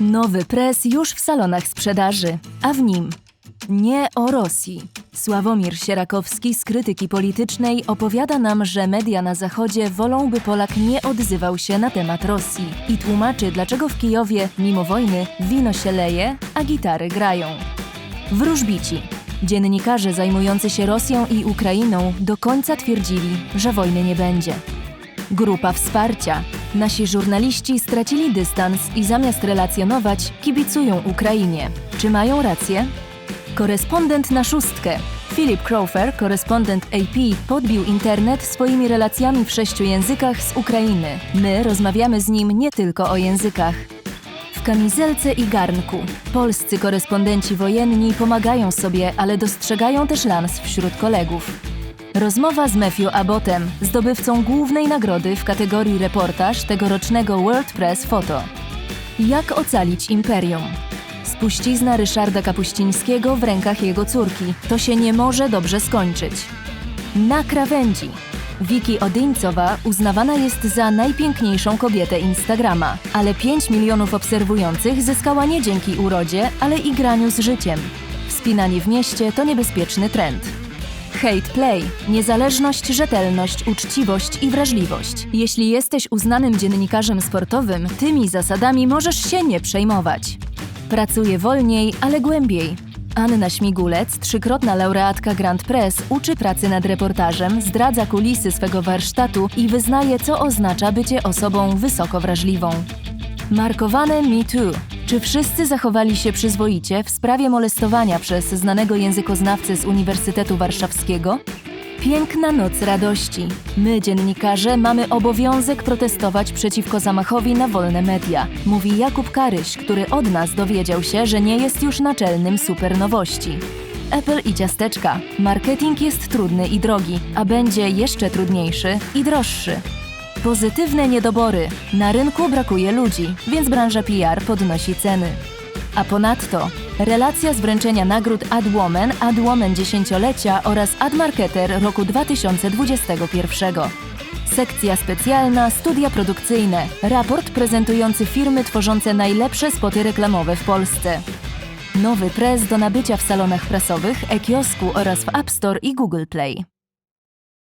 Nowy pres już w salonach sprzedaży, a w nim nie o Rosji. Sławomir Sierakowski z krytyki politycznej opowiada nam, że media na Zachodzie wolą, by Polak nie odzywał się na temat Rosji i tłumaczy, dlaczego w Kijowie, mimo wojny, wino się leje, a gitary grają. Wróżbici. Dziennikarze zajmujący się Rosją i Ukrainą do końca twierdzili, że wojny nie będzie. Grupa wsparcia. Nasi żurnaliści stracili dystans i zamiast relacjonować, kibicują Ukrainie. Czy mają rację? Korespondent na szóstkę. Philip Crawford, korespondent AP, podbił internet swoimi relacjami w sześciu językach z Ukrainy. My rozmawiamy z nim nie tylko o językach. W kamizelce i garnku. Polscy korespondenci wojenni pomagają sobie, ale dostrzegają też lans wśród kolegów. Rozmowa z Matthew Abbotem, zdobywcą głównej nagrody w kategorii reportaż tegorocznego World Press Photo. Jak ocalić imperium? Spuścizna Ryszarda Kapuścińskiego w rękach jego córki. To się nie może dobrze skończyć. Na krawędzi. Wiki Odyńcowa uznawana jest za najpiękniejszą kobietę Instagrama, ale 5 milionów obserwujących zyskała nie dzięki urodzie, ale i graniu z życiem. Wspinanie w mieście to niebezpieczny trend. Hate Play. Niezależność, rzetelność, uczciwość i wrażliwość. Jeśli jesteś uznanym dziennikarzem sportowym, tymi zasadami możesz się nie przejmować. Pracuje wolniej, ale głębiej. Anna Śmigulec, trzykrotna laureatka Grand Press, uczy pracy nad reportażem, zdradza kulisy swego warsztatu i wyznaje, co oznacza bycie osobą wysoko wrażliwą. Markowane Me Too. Czy wszyscy zachowali się przyzwoicie w sprawie molestowania przez znanego językoznawcę z Uniwersytetu Warszawskiego? Piękna noc radości. My, dziennikarze, mamy obowiązek protestować przeciwko zamachowi na wolne media, mówi Jakub Karyś, który od nas dowiedział się, że nie jest już naczelnym supernowości. Apple i ciasteczka. Marketing jest trudny i drogi, a będzie jeszcze trudniejszy i droższy. Pozytywne niedobory. Na rynku brakuje ludzi, więc branża PR podnosi ceny. A ponadto relacja z wręczenia nagród AdWoman, AdWoman dziesięciolecia oraz AdMarketer roku 2021. Sekcja specjalna, studia produkcyjne, raport prezentujący firmy tworzące najlepsze spoty reklamowe w Polsce. Nowy press do nabycia w salonach prasowych, e-kiosku oraz w App Store i Google Play.